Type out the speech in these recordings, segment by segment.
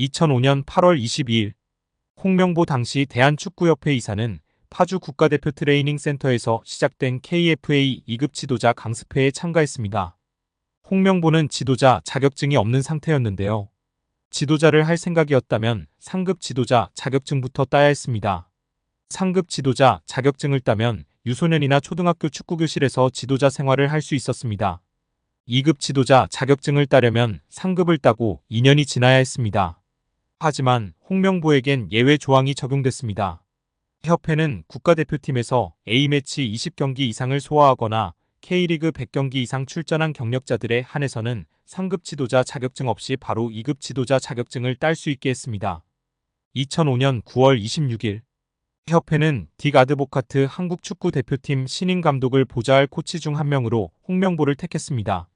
2005년 8월 22일 홍명보 당시 대한축구협회 이사는 파주 국가대표 트레이닝 센터에서 시작된 KFA 2급 지도자 강습회에 참가했습니다. 홍명보는 지도자 자격증이 없는 상태였는데요. 지도자를 할 생각이었다면 상급 지도자 자격증부터 따야 했습니다. 상급 지도자 자격증을 따면 유소년이나 초등학교 축구교실에서 지도자 생활을 할 수 있었습니다. 2급 지도자 자격증을 따려면 상급을 따고 2년이 지나야 했습니다. 하지만 홍명보에겐 예외 조항이 적용됐습니다. 협회는 국가대표팀에서 A매치 20경기 이상을 소화하거나 K리그 100경기 이상 출전한 경력자들에 한해서는 상급 지도자 자격증 없이 바로 2급 지도자 자격증을 딸 수 있게 했습니다. 2005년 9월 26일 협회는 딕 아드보카트 한국 축구 대표팀 신인 감독을 보좌할 코치 중 한 명으로 홍명보를 택했습니다.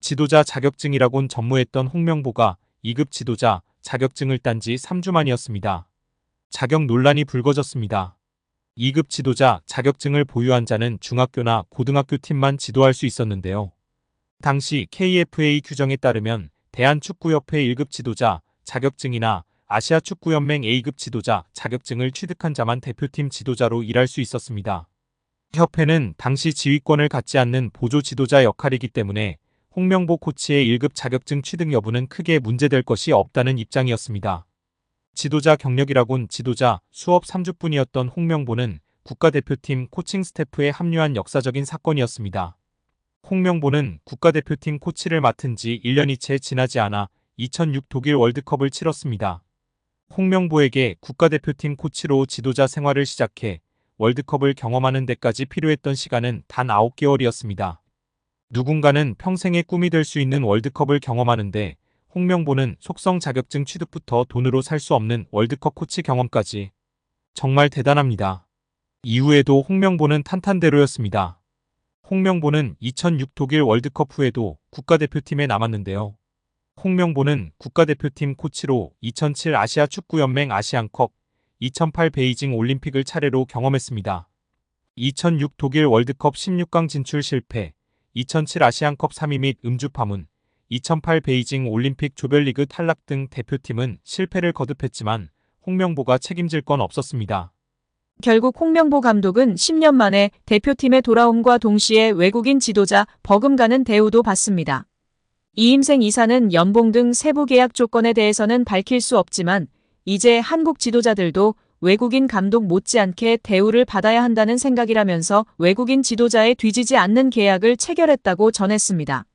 지도자 자격증이라곤 전무했던 홍명보가 2급 지도자 자격증을 딴 지 3주 만이었습니다. 자격 논란이 불거졌습니다. 2급 지도자 자격증을 보유한 자는 중학교나 고등학교 팀만 지도할 수 있었는데요. 당시 KFA 규정에 따르면 대한축구협회 1급 지도자 자격증이나 아시아축구연맹 A급 지도자 자격증을 취득한 자만 대표팀 지도자로 일할 수 있었습니다. 협회는 당시 지휘권을 갖지 않는 보조 지도자 역할이기 때문에 홍명보 코치의 1급 자격증 취득 여부는 크게 문제될 것이 없다는 입장이었습니다. 지도자 경력이라곤 지도자 수업 3주뿐이었던 홍명보는 국가대표팀 코칭 스태프에 합류한 역사적인 사건이었습니다. 홍명보는 국가대표팀 코치를 맡은 지 1년이 채 지나지 않아 2006 독일 월드컵을 치렀습니다. 홍명보에게 국가대표팀 코치로 지도자 생활을 시작해 월드컵을 경험하는 데까지 필요했던 시간은 단 9개월이었습니다. 누군가는 평생의 꿈이 될 수 있는 월드컵을 경험하는데 홍명보는 속성 자격증 취득부터 돈으로 살 수 없는 월드컵 코치 경험까지 정말 대단합니다. 이후에도 홍명보는 탄탄대로였습니다. 홍명보는 2006 독일 월드컵 후에도 국가대표팀에 남았는데요. 홍명보는 국가대표팀 코치로 2007 아시아 축구연맹 아시안컵, 2008 베이징 올림픽을 차례로 경험했습니다. 2006 독일 월드컵 16강 진출 실패, 2007 아시안컵 3위 및 음주 파문, 2008 베이징 올림픽 조별리그 탈락 등 대표팀은 실패를 거듭했지만 홍명보가 책임질 건 없었습니다. 결국 홍명보 감독은 10년 만에 대표팀에 돌아옴과 동시에 외국인 지도자 버금가는 대우도 받습니다. 이임생 이사는 연봉 등 세부 계약 조건에 대해서는 밝힐 수 없지만 이제 한국 지도자들도 외국인 감독 못지않게 대우를 받아야 한다는 생각이라면서 외국인 지도자에 뒤지지 않는 계약을 체결했다고 전했습니다.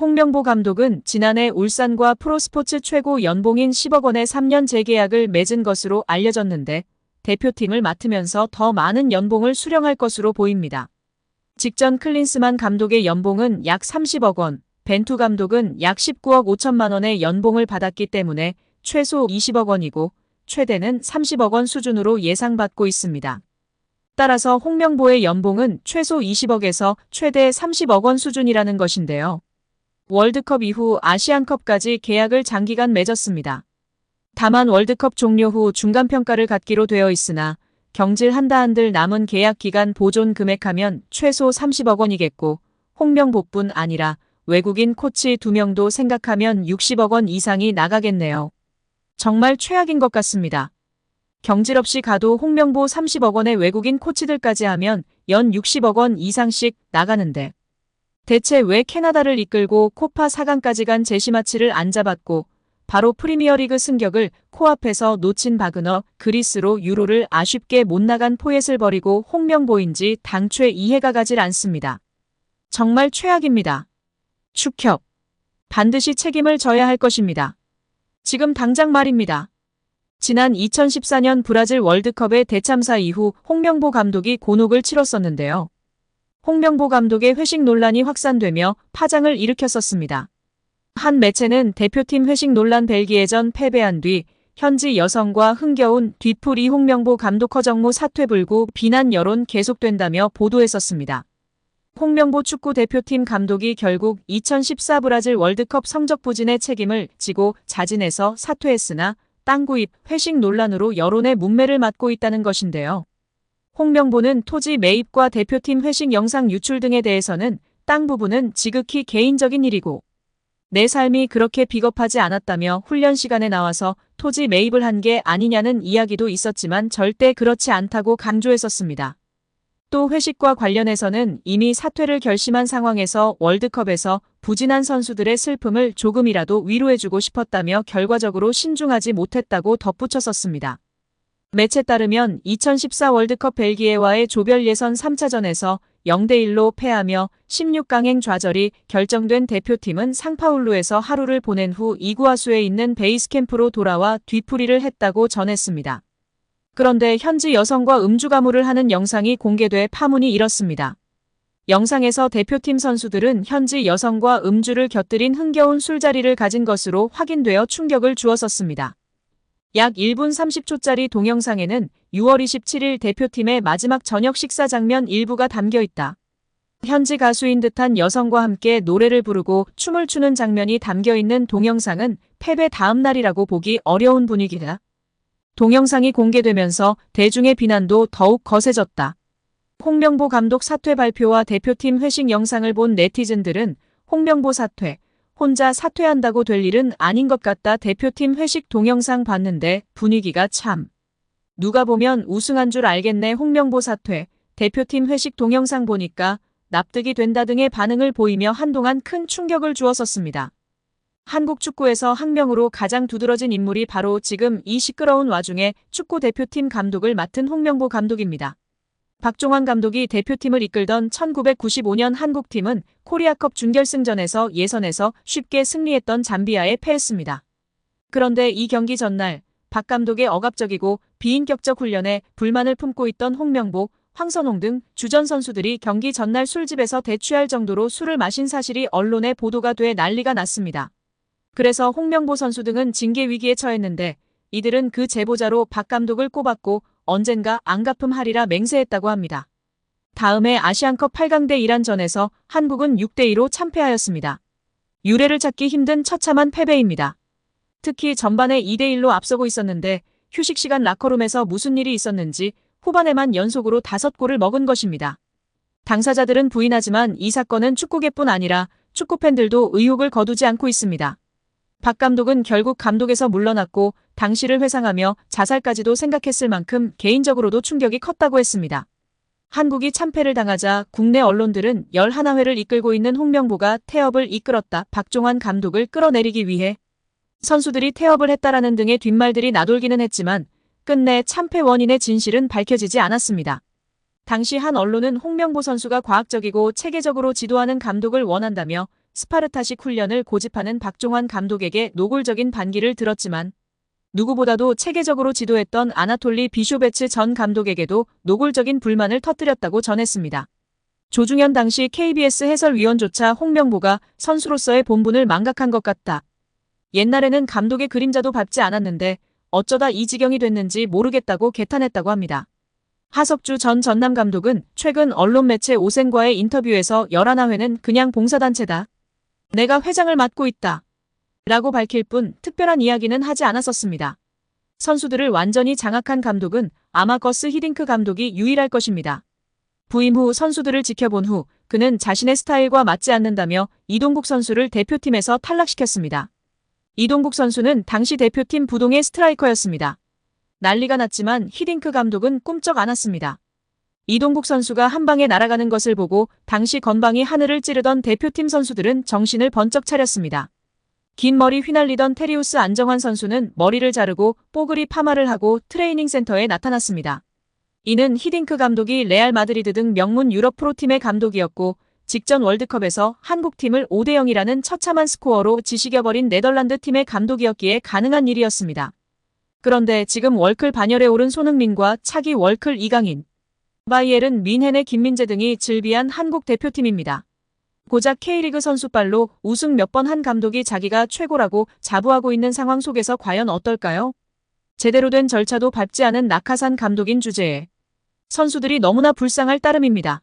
홍명보 감독은 지난해 울산과 프로스포츠 최고 연봉인 10억 원의 3년 재계약을 맺은 것으로 알려졌는데 대표팀을 맡으면서 더 많은 연봉을 수령할 것으로 보입니다. 직전 클린스만 감독의 연봉은 약 30억 원, 벤투 감독은 약 19억 5천만 원의 연봉을 받았기 때문에 최소 20억 원이고 최대는 30억 원 수준으로 예상받고 있습니다. 따라서 홍명보의 연봉은 최소 20억에서 최대 30억 원 수준이라는 것인데요. 월드컵 이후 아시안컵까지 계약을 장기간 맺었습니다. 다만 월드컵 종료 후 중간평가를 갖기로 되어 있으나 경질 한다 한들 남은 계약 기간 보존 금액하면 최소 30억 원이겠고 홍명보뿐 아니라 외국인 코치 2명도 생각하면 60억 원 이상이 나가겠네요. 정말 최악인 것 같습니다. 경질 없이 가도 홍명보 30억 원의 외국인 코치들까지 하면 연 60억 원 이상씩 나가는데 대체 왜 캐나다를 이끌고 코파 4강까지 간 제시마치를 안 잡았고 바로 프리미어리그 승격을 코앞에서 놓친 바그너 그리스로 유로를 아쉽게 못 나간 포엣을 버리고 홍명보인지 당최 이해가 가질 않습니다. 정말 최악입니다. 축협. 반드시 책임을 져야 할 것입니다. 지금 당장 말입니다. 지난 2014년 브라질 월드컵의 대참사 이후 홍명보 감독이 곤혹을 치렀었는데요. 홍명보 감독의 회식 논란이 확산되며 파장을 일으켰었습니다. 한 매체는 대표팀 회식 논란 벨기에전 패배한 뒤 현지 여성과 흥겨운 뒤풀이 홍명보 감독 허정무 사퇴 불구 비난 여론 계속된다며 보도했었습니다. 홍명보 축구 대표팀 감독이 결국 2014 브라질 월드컵 성적 부진의 책임을 지고 자진해서 사퇴했으나 땅 구입, 회식 논란으로 여론의 문매를 맞고 있다는 것인데요. 홍명보는 토지 매입과 대표팀 회식 영상 유출 등에 대해서는 땅 부분은 지극히 개인적인 일이고 내 삶이 그렇게 비겁하지 않았다며 훈련 시간에 나와서 토지 매입을 한 게 아니냐는 이야기도 있었지만 절대 그렇지 않다고 강조했었습니다. 또 회식과 관련해서는 이미 사퇴를 결심한 상황에서 월드컵에서 부진한 선수들의 슬픔을 조금이라도 위로해주고 싶었다며 결과적으로 신중하지 못했다고 덧붙였었습니다. 매체 따르면 2014 월드컵 벨기에와의 조별 예선 3차전에서 0대1로 패하며 16강행 좌절이 결정된 대표팀은 상파울루에서 하루를 보낸 후 이구아수에 있는 베이스 캠프로 돌아와 뒤풀이를 했다고 전했습니다. 그런데 현지 여성과 음주 가무를 하는 영상이 공개돼 파문이 일었습니다. 영상에서 대표팀 선수들은 현지 여성과 음주를 곁들인 흥겨운 술자리를 가진 것으로 확인되어 충격을 주었었습니다. 약 1분 30초짜리 동영상에는 6월 27일 대표팀의 마지막 저녁 식사 장면 일부가 담겨 있다. 현지 가수인 듯한 여성과 함께 노래를 부르고 춤을 추는 장면이 담겨 있는 동영상은 패배 다음 날이라고 보기 어려운 분위기다. 동영상이 공개되면서 대중의 비난도 더욱 거세졌다. 홍명보 감독 사퇴 발표와 대표팀 회식 영상을 본 네티즌들은 홍명보 사퇴, 혼자 사퇴한다고 될 일은 아닌 것 같다 대표팀 회식 동영상 봤는데 분위기가 참. 누가 보면 우승한 줄 알겠네 홍명보 사퇴, 대표팀 회식 동영상 보니까 납득이 된다 등의 반응을 보이며 한동안 큰 충격을 주었었습니다. 한국 축구에서 학명으로 가장 두드러진 인물이 바로 지금 이 시끄러운 와중에 축구 대표팀 감독을 맡은 홍명보 감독입니다. 박종환 감독이 대표팀을 이끌던 1995년 한국팀은 코리아컵 준결승전에서 예선에서 쉽게 승리했던 잠비아에 패했습니다. 그런데 이 경기 전날 박 감독의 억압적이고 비인격적 훈련에 불만을 품고 있던 홍명보, 황선홍 등 주전 선수들이 경기 전날 술집에서 대취할 정도로 술을 마신 사실이 언론에 보도가 돼 난리가 났습니다. 그래서 홍명보 선수 등은 징계 위기에 처했는데 이들은 그 제보자로 박 감독을 꼽았고 언젠가 안 갚음하리라 맹세했다고 합니다. 다음해 아시안컵 8강 대 이란전에서 한국은 6대2로 참패하였습니다. 유례를 찾기 힘든 처참한 패배입니다. 특히 전반에 2대1로 앞서고 있었는데 휴식 시간 라커룸에서 무슨 일이 있었는지 후반에만 연속으로 5골을 먹은 것입니다. 당사자들은 부인하지만 이 사건은 축구계뿐 아니라 축구팬들도 의혹을 거두지 않고 있습니다. 박 감독은 결국 감독에서 물러났고 당시를 회상하며 자살까지도 생각했을 만큼 개인적으로도 충격이 컸다고 했습니다. 한국이 참패를 당하자 국내 언론들은 11회를 이끌고 있는 홍명보가 태업을 이끌었다. 박종환 감독을 끌어내리기 위해 선수들이 태업을 했다라는 등의 뒷말들이 나돌기는 했지만 끝내 참패 원인의 진실은 밝혀지지 않았습니다. 당시 한 언론은 홍명보 선수가 과학적이고 체계적으로 지도하는 감독을 원한다며 스파르타식 훈련을 고집하는 박종환 감독에게 노골적인 반기를 들었지만 누구보다도 체계적으로 지도했던 아나톨리 비쇼베츠 전 감독에게도 노골적인 불만을 터뜨렸다고 전했습니다. 조중현 당시 KBS 해설위원조차 홍명보가 선수로서의 본분을 망각한 것 같다. 옛날에는 감독의 그림자도 밟지 않았는데 어쩌다 이 지경이 됐는지 모르겠다고 개탄했다고 합니다. 하석주 전 전남 감독은 최근 언론 매체 오센과의 인터뷰에서 11회는 그냥 봉사단체다. 내가 회장을 맡고 있다. 라고 밝힐 뿐 특별한 이야기는 하지 않았었습니다. 선수들을 완전히 장악한 감독은 아마 거스 히딩크 감독이 유일할 것입니다. 부임 후 선수들을 지켜본 후 그는 자신의 스타일과 맞지 않는다며 이동국 선수를 대표팀에서 탈락시켰습니다. 이동국 선수는 당시 대표팀 부동의 스트라이커였습니다. 난리가 났지만 히딩크 감독은 꿈쩍 않았습니다. 이동국 선수가 한 방에 날아가는 것을 보고 당시 건방이 하늘을 찌르던 대표팀 선수들은 정신을 번쩍 차렸습니다. 긴 머리 휘날리던 테리우스 안정환 선수는 머리를 자르고 뽀글이 파마를 하고 트레이닝 센터에 나타났습니다. 이는 히딩크 감독이 레알 마드리드 등 명문 유럽 프로팀의 감독이었고 직전 월드컵에서 한국팀을 5대 0이라는 처참한 스코어로 지식여버린 네덜란드 팀의 감독이었기에 가능한 일이었습니다. 그런데 지금 월클 반열에 오른 손흥민과 차기 월클 이강인, 바이엘은 민헨의 김민재 등이 즐비한 한국 대표팀입니다. 고작 K리그 선수발로 우승 몇 번 한 감독이 자기가 최고라고 자부하고 있는 상황 속에서 과연 어떨까요? 제대로 된 절차도 밟지 않은 낙하산 감독인 주제에 선수들이 너무나 불쌍할 따름입니다.